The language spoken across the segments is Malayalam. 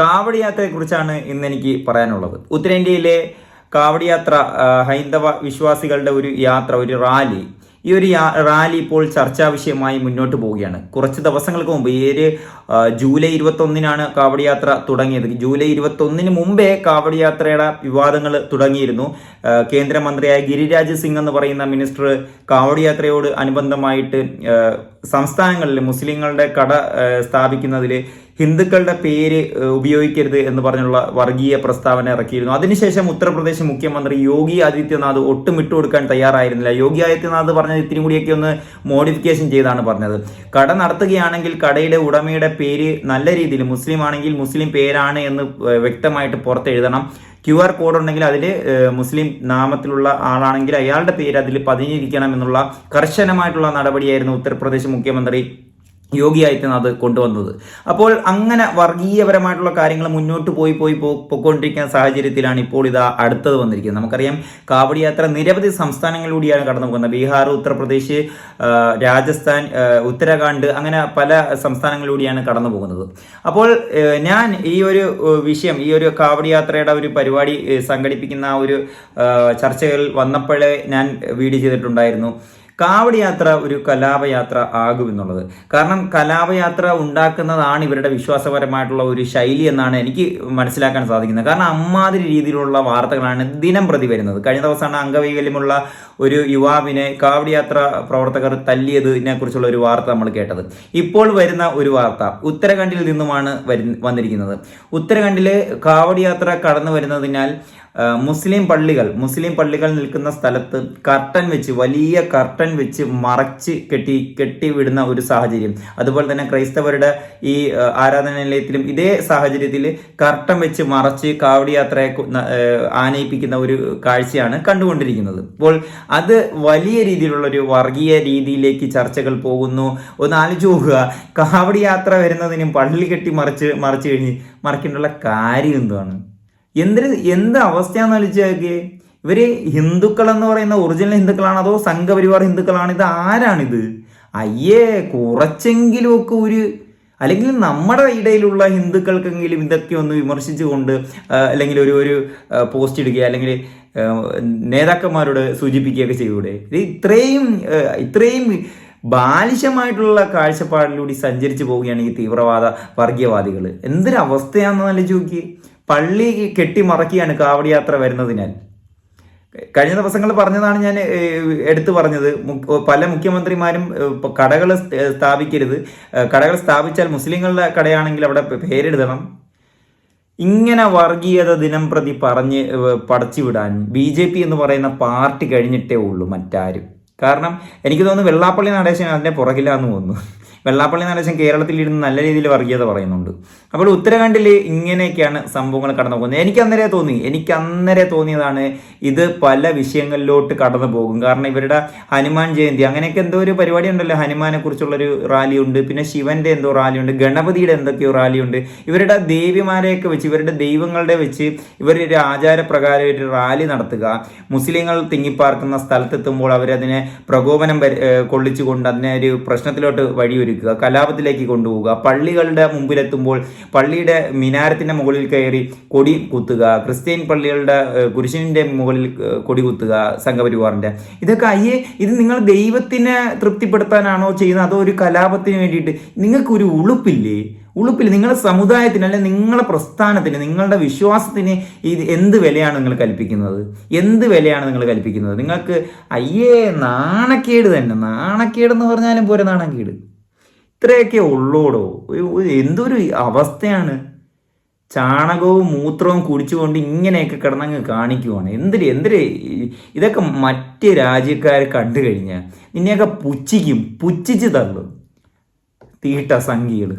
കാവടി യാത്രയെക്കുറിച്ചാണ് ഇന്ന് എനിക്ക് പറയാനുള്ളത്. ഉത്തരേന്ത്യയിലെ കാവടി യാത്ര ഹൈന്ദവ വിശ്വാസികളുടെ ഒരു യാത്ര ഒരു റാലി ഈ ഒരു റാലി ഇപ്പോൾ ചർച്ചാ വിഷയമായി മുന്നോട്ട് പോവുകയാണ്. കുറച്ച് ദിവസങ്ങൾക്ക് മുമ്പ് ഈ ഒരു ജൂലൈ ഇരുപത്തൊന്നിനാണ് കാവടി യാത്ര തുടങ്ങിയത്. ജൂലൈ ഇരുപത്തൊന്നിന് മുമ്പേ കാവടി യാത്രയുടെ വിവാദങ്ങൾ തുടങ്ങിയിരുന്നു. കേന്ദ്രമന്ത്രിയായ ഗിരിരാജ് സിംഗ് എന്ന് പറയുന്ന മിനിസ്റ്റർ കാവടി യാത്രയോട് അനുബന്ധമായിട്ട് സംസ്ഥാനങ്ങളിൽ മുസ്ലിങ്ങളുടെ കട സ്ഥാപിക്കുന്നതിൽ ഹിന്ദുക്കളുടെ പേര് ഉപയോഗിക്കരുത് എന്ന് പറഞ്ഞുള്ള വർഗീയ പ്രസ്താവന ഇറക്കിയിരുന്നു. അതിനുശേഷം ഉത്തർപ്രദേശ് മുഖ്യമന്ത്രി യോഗി ആദിത്യനാഥ് ഒട്ടും വിട്ടുകൊടുക്കാൻ തയ്യാറായിരുന്നില്ല. യോഗി ആദിത്യനാഥ് പറഞ്ഞത് ഇത്തിരി കൂടിയൊക്കെ ഒന്ന് മോഡിഫിക്കേഷൻ ചെയ്താണ് പറഞ്ഞത്. കട നടത്തുകയാണെങ്കിൽ കടയുടെ ഉടമയുടെ പേര് നല്ല രീതിയിൽ മുസ്ലിം ആണെങ്കിൽ മുസ്ലിം പേരാണ് എന്ന് വ്യക്തമായിട്ട് പുറത്തെഴുതണം. ക്യു ആർ കോഡ് ഉണ്ടെങ്കിൽ അതിൽ മുസ്ലിം നാമത്തിലുള്ള ആളാണെങ്കിൽ അയാളുടെ പേര് അതിൽ പതിഞ്ഞിരിക്കണം എന്നുള്ള കർശനമായിട്ടുള്ള നടപടിയായിരുന്നു ഉത്തർപ്രദേശ് മുഖ്യമന്ത്രി യോഗി ആദിത്യനാഥ് കൊണ്ടുവന്നത്. അപ്പോൾ അങ്ങനെ വർഗീയപരമായിട്ടുള്ള കാര്യങ്ങൾ മുന്നോട്ട് പോയി പോയി പോയിക്കൊണ്ടിരിക്കുന്ന സാഹചര്യത്തിലാണ് ഇപ്പോൾ ഇതാ അടുത്തത് വന്നിരിക്കുന്നത്. നമുക്കറിയാം കാവടി യാത്ര നിരവധി സംസ്ഥാനങ്ങളിലൂടെയാണ് കടന്നു പോകുന്നത്. ബീഹാർ ഉത്തർപ്രദേശ് രാജസ്ഥാൻ ഉത്തരാഖണ്ഡ് അങ്ങനെ പല സംസ്ഥാനങ്ങളിലൂടെയാണ് കടന്നു പോകുന്നത്. അപ്പോൾ ഞാൻ ഈ ഒരു വിഷയം ഈ ഒരു കാവടി യാത്രയുടെ ഒരു പരിപാടി സംഘടിപ്പിക്കുന്ന ഒരു ചർച്ചകൾ വന്നപ്പോഴേ ഞാൻ വീഡിയോ ചെയ്തിട്ടുണ്ടായിരുന്നു. കാവടി യാത്ര ഒരു കലാപയാത്ര ആകുമെന്നുള്ളത്. കാരണം കലാപയാത്ര ഉണ്ടാക്കുന്നതാണ് ഇവരുടെ വിശ്വാസപരമായിട്ടുള്ള ഒരു ശൈലി എന്നാണ് എനിക്ക് മനസ്സിലാക്കാൻ സാധിക്കുന്നത്. കാരണം അമ്മാതിരി രീതിയിലുള്ള വാർത്തകളാണ് ദിനം പ്രതി വരുന്നത്. കഴിഞ്ഞ ദിവസമാണ് അംഗവൈകല്യമുള്ള ഒരു യുവാവിനെ കാവടി യാത്ര പ്രവർത്തകർ തല്ലിയതിനെ കുറിച്ചുള്ള ഒരു വാർത്ത നമ്മൾ കേട്ടത്. ഇപ്പോൾ വരുന്ന ഒരു വാർത്ത ഉത്തരാഖണ്ഡിൽ നിന്നുമാണ് വന്നിരിക്കുന്നത്. ഉത്തരാഖണ്ഡിലെ കാവടി യാത്ര കടന്നു വരുന്നതിനാൽ മുസ്ലിം പള്ളികൾ മുസ്ലിം പള്ളികൾ നിൽക്കുന്ന സ്ഥലത്ത് കർട്ടൻ വെച്ച് വലിയ കർട്ടൻ വെച്ച് മറച്ച് കെട്ടി കെട്ടിവിടുന്ന ഒരു സാഹചര്യം. അതുപോലെ തന്നെ ക്രൈസ്തവരുടെ ഈ ആരാധനാലയത്തിലും ഇതേ സാഹചര്യത്തിൽ കർട്ടൻ വെച്ച് മറച്ച് കാവടി യാത്രയെ ആനയിപ്പിക്കുന്ന ഒരു കാഴ്ചയാണ് കണ്ടുകൊണ്ടിരിക്കുന്നത്. അപ്പോൾ അത് വലിയ രീതിയിലുള്ള ഒരു വർഗീയ രീതിയിലേക്ക് ചർച്ചകൾ പോകുന്നു. ഒന്ന് ആലോചിച്ച് നോക്കുക. കാവടി യാത്ര വരുന്നതിനും പള്ളി കെട്ടി മറിച്ച് മറിച്ച് കഴിഞ്ഞ് മറിക്കേണ്ടുള്ള കാര്യം എന്താണ്? എന്തൊരു എന്ത് അവസ്ഥയാന്ന് വെച്ചാൽ ഇവർ ഹിന്ദുക്കൾ എന്ന് പറയുന്ന ഒറിജിനൽ ഹിന്ദുക്കളാണ് അതോ സംഘപരിവാർ ഹിന്ദുക്കളാണ്? ഇത് ആരാണിത്? അയ്യേ കുറച്ചെങ്കിലും ഒക്കെ ഒരു അല്ലെങ്കിൽ നമ്മുടെ ഇടയിലുള്ള ഹിന്ദുക്കൾക്കെങ്കിലും ഇതൊക്കെ ഒന്ന് വിമർശിച്ചുകൊണ്ട് അല്ലെങ്കിൽ ഒരു ഒരു പോസ്റ്റ് ഇടുകയോ അല്ലെങ്കിൽ നേതാക്കന്മാരോട് സൂചിപ്പിക്കുകയൊക്കെ ചെയ്യൂടെ. ഇത് ഇത്രയും ഇത്രയും ബാലിശമായിട്ടുള്ള കാഴ്ചപ്പാടിലൂടെ സഞ്ചരിച്ചു പോവുകയാണ് ഈ തീവ്രവാദ വർഗീയവാദികൾ എന്തൊരു അവസ്ഥയാണെന്ന് ആലോചിച്ച് നോക്കി പള്ളി കെട്ടിമറക്കിയാണ് കാവടി യാത്ര വരുന്നതിനാൽ കഴിഞ്ഞ ദിവസങ്ങൾ പറഞ്ഞതാണ് ഞാൻ എടുത്തു പറഞ്ഞത്. പല മുഖ്യമന്ത്രിമാരും കടകൾ സ്ഥാപിക്കരുത്. കടകൾ സ്ഥാപിച്ചാൽ മുസ്ലിങ്ങളുടെ കടയാണെങ്കിൽ അവിടെ പേരെഴുതണം. ഇങ്ങനെ വർഗീയത ദിനം പ്രതി പറഞ്ഞ് പടച്ചുവിടാൻ പടച്ചു വിടാൻ ബി ജെ പി എന്ന് പറയുന്ന പാർട്ടി കഴിഞ്ഞിട്ടേ ഉള്ളൂ മറ്റാരും. കാരണം എനിക്ക് തോന്നുന്നു വെള്ളാപ്പള്ളി നടേശൻ അതിന്റെ പുറകിലാന്ന് തോന്നുന്നു. വെള്ളാപ്പള്ളി നടേശൻ കേരളത്തിൽ ഇരുന്ന് നല്ല രീതിയിൽ വർഗീയത പറയുന്നുണ്ട്. അപ്പോൾ ഉത്തരാഖണ്ഡിൽ ഇങ്ങനെയൊക്കെയാണ് സംഭവങ്ങൾ കടന്നു പോകുന്നത്. എനിക്ക് അന്നേരെ തോന്നി എനിക്ക് അന്നേരെ തോന്നിയതാണ് ഇത് പല വിഷയങ്ങളിലോട്ട് കടന്നു പോകും. കാരണം ഇവരുടെ ഹനുമാൻ ജയന്തി അങ്ങനെയൊക്കെ എന്തോ ഒരു പരിപാടി ഉണ്ടല്ലോ. ഹനുമാനെ കുറിച്ചുള്ളൊരു റാലി ഉണ്ട് പിന്നെ ശിവന്റെ എന്തോ റാലി ഉണ്ട് ഗണപതിയുടെ എന്തൊക്കെയോ റാലി ഉണ്ട് ഇവരുടെ ദേവിമാരെയൊക്കെ വെച്ച് ഇവരുടെ ദൈവങ്ങളുടെ വെച്ച് ഇവരൊരു ആചാരപ്രകാരം ഒരു റാലി നടത്തുക. മുസ്ലിങ്ങൾ തിങ്ങിപ്പാർക്കുന്ന സ്ഥലത്തെത്തുമ്പോൾ അവരതിനെ പ്രകോപനം കൊള്ളിച്ചുകൊണ്ട് അതിനെ ഒരു പ്രശ്നത്തിലോട്ട് വഴിയൊരുക്കുക കലാപത്തിലേക്ക് കൊണ്ടുപോവുക പള്ളികളുടെ മുമ്പിലെത്തുമ്പോൾ പള്ളിയുടെ മിനാരത്തിന്റെ മുകളിൽ കയറി കൊടി കുത്തുക ക്രിസ്ത്യൻ പള്ളികളുടെ കുരിശിന്റെ മുകളിൽ കൊടി കുത്തുക സംഘപരിവാറിന്റെ ഇതൊക്കെ അയ്യേ ഇത് നിങ്ങൾ ദൈവത്തിനെ തൃപ്തിപ്പെടുത്താനാണോ ചെയ്യുന്നത്? അതോ ഒരു കലാപത്തിന് വേണ്ടിയിട്ട്? നിങ്ങൾക്ക് ഒരു ഉളുപ്പില്ലേ? ഉളുപ്പില്ല? നിങ്ങളുടെ സമുദായത്തിന് അല്ലെങ്കിൽ നിങ്ങളുടെ പ്രസ്ഥാനത്തിന് നിങ്ങളുടെ വിശ്വാസത്തിന് ഇത് എന്ത് വിലയാണ് നിങ്ങൾ കൽപ്പിക്കുന്നത്? എന്ത് വിലയാണ് നിങ്ങൾ കൽപ്പിക്കുന്നത്? നിങ്ങൾക്ക് അയ്യേ നാണക്കേട് തന്നെ. നാണക്കേട് എന്ന് പറഞ്ഞാലും പോരെ നാണക്കേട്. ഇത്രയൊക്കെ ഉള്ളോടോ? എന്തൊരു അവസ്ഥയാണ്? ചാണകവും മൂത്രവും കുടിച്ചുകൊണ്ട് ഇങ്ങനെയൊക്കെ കിടന്നങ്ങ് കാണിക്കുവാണ്. എന്തിര് എന്തിര്? ഇതൊക്കെ മറ്റ് രാജ്യക്കാർ കണ്ടു കഴിഞ്ഞാൽ നിന്നെയൊക്കെ പുച്ഛിക്കും പുച്ഛിച്ച് തള്ളും. തീട്ട സംഖ്യകൾ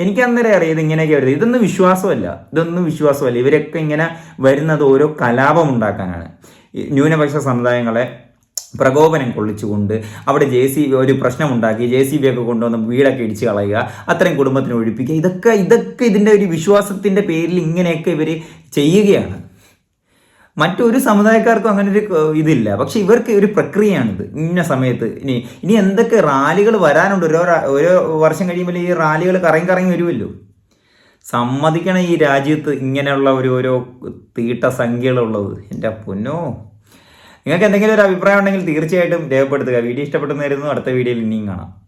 എനിക്ക് അന്നേരം അറിയാം ഇത് ഇങ്ങനെയൊക്കെ വരുന്നത്. ഇതൊന്നും വിശ്വാസമല്ല. ഇതൊന്നും വിശ്വാസമല്ല. ഇവരൊക്കെ ഇങ്ങനെ വരുന്നത് ഓരോ കലാപം ഉണ്ടാക്കാനാണ്. ന്യൂനപക്ഷ സമുദായങ്ങളെ പ്രകോപനം കൊള്ളിച്ചുകൊണ്ട് അവിടെ ജെ സി ഒരു പ്രശ്നമുണ്ടാക്കി ജെ സി ബി ഒക്കെ കൊണ്ടുവന്ന് വീടൊക്കെ ഇടിച്ച് കളയുക അത്രയും കുടുംബത്തിന് ഒഴിപ്പിക്കുക. ഇതൊക്കെ ഇതൊക്കെ ഇതിന്റെ ഒരു വിശ്വാസത്തിന്റെ പേരിൽ ഇങ്ങനെയൊക്കെ ഇവർ ചെയ്യുകയാണ്. മറ്റൊരു സമുദായക്കാർക്കും അങ്ങനെ ഒരു ഇതില്ല. പക്ഷെ ഇവർക്ക് ഒരു പ്രക്രിയയാണിത്. ഇന്ന സമയത്ത് ഇനി ഇനി എന്തൊക്കെ റാലികൾ വരാനുണ്ട്? ഓരോ ഓരോ വർഷം കഴിയുമ്പോൾ ഈ റാലികൾ കറങ്ങി കറങ്ങി വരുമല്ലോ. സമ്മതിക്കണം ഈ രാജ്യത്ത് ഇങ്ങനെയുള്ള ഒരു ഓരോ തീട്ട സംഖ്യകളുള്ളത്. എന്റെ പൊന്നോ. നിങ്ങൾക്ക് എന്തെങ്കിലും ഒരു അഭിപ്രായം ഉണ്ടെങ്കിൽ തീർച്ചയായിട്ടും രേഖപ്പെടുത്തുക. വീഡിയോ ഇഷ്ടപ്പെട്ടെന്ന് കരുതുന്നു. അടുത്ത വീഡിയോയിൽ ഇനിയും കാണാം.